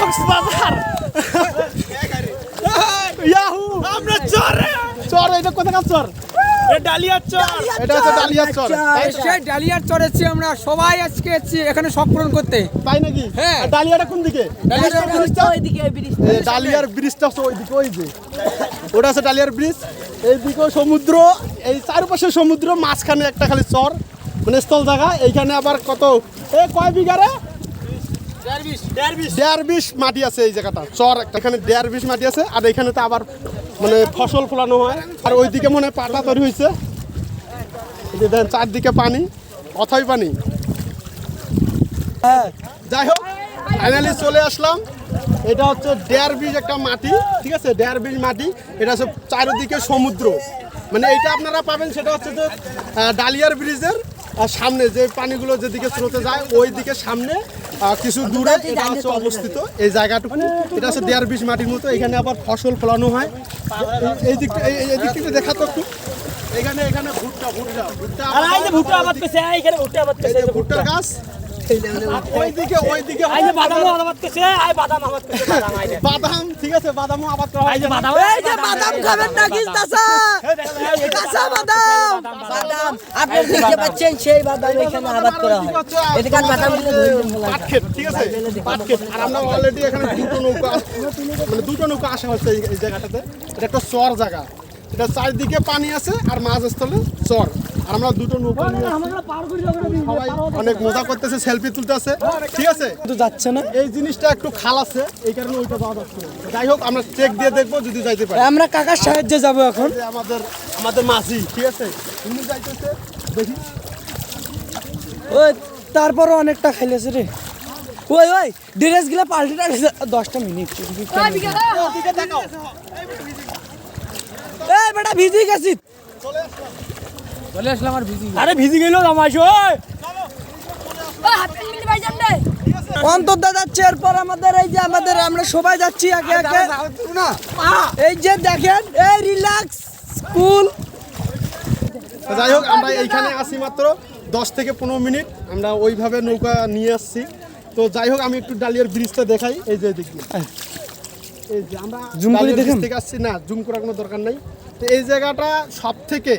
Cox's Bazar Yahoo আমরা চর চর এটা কোথাকার চর? চর। এটা হচ্ছে ডালিয়ার চর। সেই ডালিয়ার চড়েছি আমরা। সবাই আজকে এসেছি এখানে শখ পূরণ করতে। তাই নাকি? হ্যাঁ। ডালিয়াটা কোন দিকে? ডালিয়াটা ব্রিজটা? এই ডালিয়ার ব্রিজটা হচ্ছে ওই দিকে ওই যে। ওটা আছে ডালিয়ার ব্রিজ। এই দিকেও সমুদ্র। এই চারপাশে সমুদ্র মাঝখানে একটা খালি চর। মানে স্থল জায়গা। এইখানে আবার কত? এ কয় বিঘারে দেড় বিশ মাটি আছে এই জায়গাটা। চর একটা। এখানে দেড় বিশ মাটি আছে, আর এখানে তো আবার মানে ফসল ফলানো হয়। আর ওইদিকে মনে হয় পাটা তৈরি হয়েছে। দেখেন, চারদিকে পানি অথই পানি। যাই হোক ফাইনালি চলে আসলাম। এটা হচ্ছে দেড় বিশ একটা মাটি, ঠিক আছে? দেড় বিশ মাটি। এটা হচ্ছে চারিদিকে সমুদ্র। মানে এটা আপনারা পাবেন, সেটা হচ্ছে যে ডালিয়ার ব্রিজের সামনে যে পানিগুলো যেদিকে স্রোতে যায় ওই দিকে সামনে কিছু দূরে এটা হচ্ছে অবস্থিত। এই জায়গাটুকু এটা হচ্ছে দেয়ার বিশ মাটির মতো এখানে আবার ফসল ফলানো হয়। এই- দিকটা এই দিকটা দিক দেখা তো একটু। এখানে এখানে ভুট্টা ভুট্টা ভুট্টা ভুট্টা আবাদ করছে এইখানে ভুট্টা আবাদ করছে ভুট্টার গাছ। বাদাম। বাদাম ঠিক আছে বাদামও আবাদ করা হয় বাদাম এই খাবেন নাকি কাঁচা বাদাম। বাদাম। আপনি দেখতে পাচ্ছেন সেই বাদাম এখানে আবাদ করা হয়। এদিকার বাদাম পাট ক্ষেত, ঠিক আছে? আর আমরা অলরেডি এখানে দুটো নৌকা মানে দুটো নৌকা আসা হচ্ছে এই- জায়গাটাতে। এটা একটা চর জায়গা। এটা চারিদিকে পানি আছে আর মাঝস্থলে চর। আমরা দুটো নৌকা নিয়ে সবাই অনেক মজা করতেছে সেলফি তুলতেছে ঠিক আছে? তো যাচ্ছে না। এই জিনিসটা একটু খাল আছে এই কারণে ওইটা যাওয়া যাচ্ছে যাই হোক আমরা চেক দিয়ে দেখব যদি যাইতে পারি। আমরা কাকার সাহায্যে যাব এখন। আমাদের আমাদের মাঝি ঠিক আছে? উনি যাইতেছে দেখি। ওই তারপরও অনেকটা খাইলেছে রে। ওই ওই ড্রেসগুলা পাল্টে টাল্টে দশটা মিনিট। এই বেটা ভিজি গেছি। চলে আসলাম। চলে আসলাম আর ভিজি আরে ভিজি গেল ওই! যাচ্ছে এরপর আমাদের এই যে আমাদের আমরা সবাই যাচ্ছি একে এই যে দেখেন এই রিল্যাক্স কুল তো যাই হোক আমরা এইখানে আসি মাত্র দশ থেকে পনেরো মিনিট। আমরা ওইভাবে নৌকা নিয়ে আসছি। তো যাই হোক আমি একটু ডালিয়ার ব্রিজটা দেখাই। এই যে দেখি এই যে আমরা করে থেকে আসছি। না জুম করার কোনো দরকার নাই। তো এই জায়গাটা সব থেকে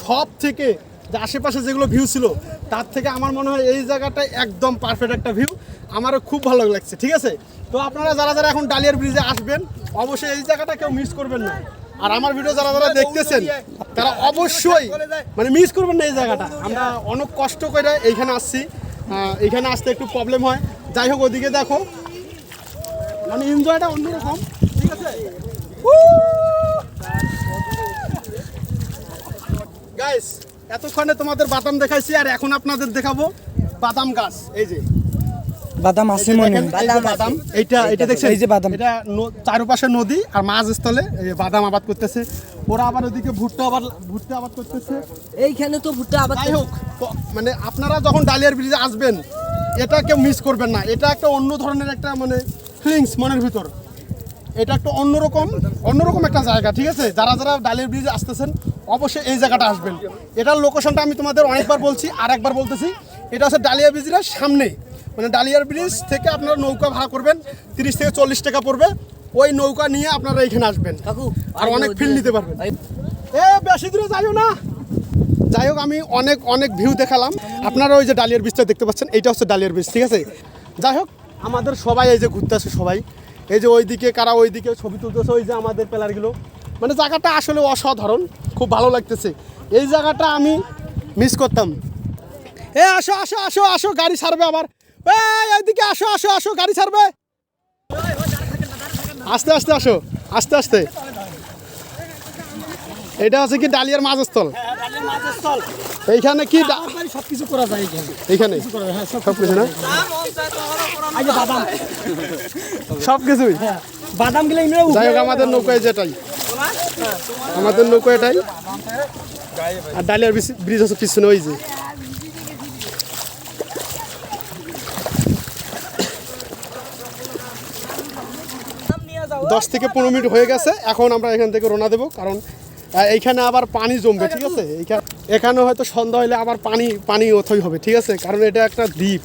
সব থেকে যে আশেপাশে যেগুলো ভিউ ছিল তার থেকে আমার মনে হয় এই জায়গাটা একদম পারফেক্ট একটা ভিউ আমারও খুব ভালো লাগছে ঠিক আছে? তো আপনারা যারা যারা এখন ডালিয়ার ব্রিজে আসবেন অবশ্যই এই জায়গাটা কেউ মিস করবেন না। আর আমার ভিডিও যারা যারা দেখতেছেন তারা অবশ্যই মানে মিস করবেন না এই জায়গাটা। আমরা অনেক কষ্ট করে এইখানে আসছি আহ, এইখানে আসতে একটু প্রবলেম হয়। যাই হোক ওদিকে দেখো মানে এনজয়টা অন্যরকম ঠিক আছে? গাইস এতক্ষণে তোমাদের বাদাম দেখাইছি আর এখন আপনাদের দেখাবো বাদাম গাছ। এই যে। বাদাম আছে মনে বাদাম এইটা এটা দেখছেন? এই যে বাদাম। এটা চারপাশে নদী আর মাঝ স্থলে এই বাদাম আবাদ করতেছে। ওরা আবার ওদিকে ভুট্টা আবার ভুট্টা আবাদ করতেছে। এইখানে তো ভুট্টা আবাদ যাই হোক মানে আপনারা যখন ডালিয়ার ব্রিজে আসবেন এটা কেউ মিস করবেন না। এটা একটা অন্য ধরনের একটা মানে ফিলিংস মনের ভিতর। এটা একটা অন্যরকম অন্যরকম একটা জায়গা ঠিক আছে? যারা যারা ডালিয়ার ব্রিজে আসতেছেন অবশ্যই এই জায়গাটা আসবেন। এটার লোকেশনটা আমি তোমাদের অনেকবার বলছি আর একবার বলতেছি। এটা হচ্ছে ডালিয়া ব্রিজের সামনে মানে ডালিয়ার ব্রিজ থেকে আপনারা নৌকা ভাড়া করবেন তিরিশ থেকে চল্লিশ টাকা পড়বে। ওই নৌকা নিয়ে আপনারা এখানে আসবেন। কাকু আর অনেক ফিল নিতে পারবেন। এ বেশি দূরে যাইও না। যাই হোক আমি অনেক অনেক ভিউ দেখালাম। আপনারা ওই যে ডালিয়ার ব্রিজটা দেখতে পাচ্ছেন এইটা হচ্ছে ডালিয়ার ব্রিজ ঠিক আছে? যাই হোক আমাদের সবাই এই যে ঘুরতেছে সবাই। এই যে ওইদিকে কারা ওইদিকে ছবি তুলতেছে, ওই যে আমাদের প্লেয়ারগুলো মানে জায়গাটা আসলে অসাধারণ, খুব ভালো লাগতেছে। এই জায়গাটা আমি মিস করতাম। এ, আসো আসো আসো আসো, গাড়ি ছাড়বে আবার। এই, এইদিকে আসো আসো আসো, গাড়ি ছাড়বে। আস্তে আস্তে আসো, আস্তে আস্তে। এটা হচ্ছে কি ডালিয়ার মাঝস্থল এইখানে কি ডা- সব কিছু করা যায় এইখানে? সব কিছু না? বাদাম। সব কিছুই বাদাম গেলে যাই হোক আমাদের নৌকায় যেটাই। আমাদের নৌকা এটাই। আর ডালিয়ার ব্রিজ- হচ্ছে পিছনে ওই যে। দশ থেকে পনেরো মিনিট হয়ে গেছে। এখন আমরা এখান থেকে রোনা দেবো কারণ এইখানে আবার পানি জমবে, ঠিক আছে? এখানে হয়তো সন্ধ্যা হলে আবার পানি পানি ওথই হবে, ঠিক আছে? কারণ এটা একটা দ্বীপ।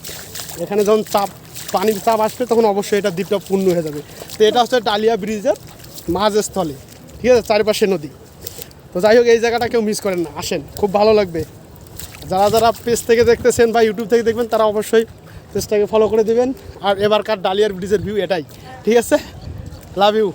এখানে যখন চাপ পানির চাপ আসবে, তখন অবশ্যই এটা দ্বীপটা পূর্ণ হয়ে যাবে। তো এটা হচ্ছে ডালিয়া ব্রিজের মাঝস্থলে, ঠিক আছে? চারিপাশে নদী। তো যাই হোক, এই জায়গাটা কেউ মিস করেন না। আসেন, খুব ভালো লাগবে। যারা যারা পেজ থেকে দেখতেছেন বা ইউটিউব থেকে দেখবেন, তারা অবশ্যই পেজটাকে ফলো করে দিবেন। আর এবারকার ডালিয়ার ব্রিজের ভিউ এটাই, ঠিক আছে? Love you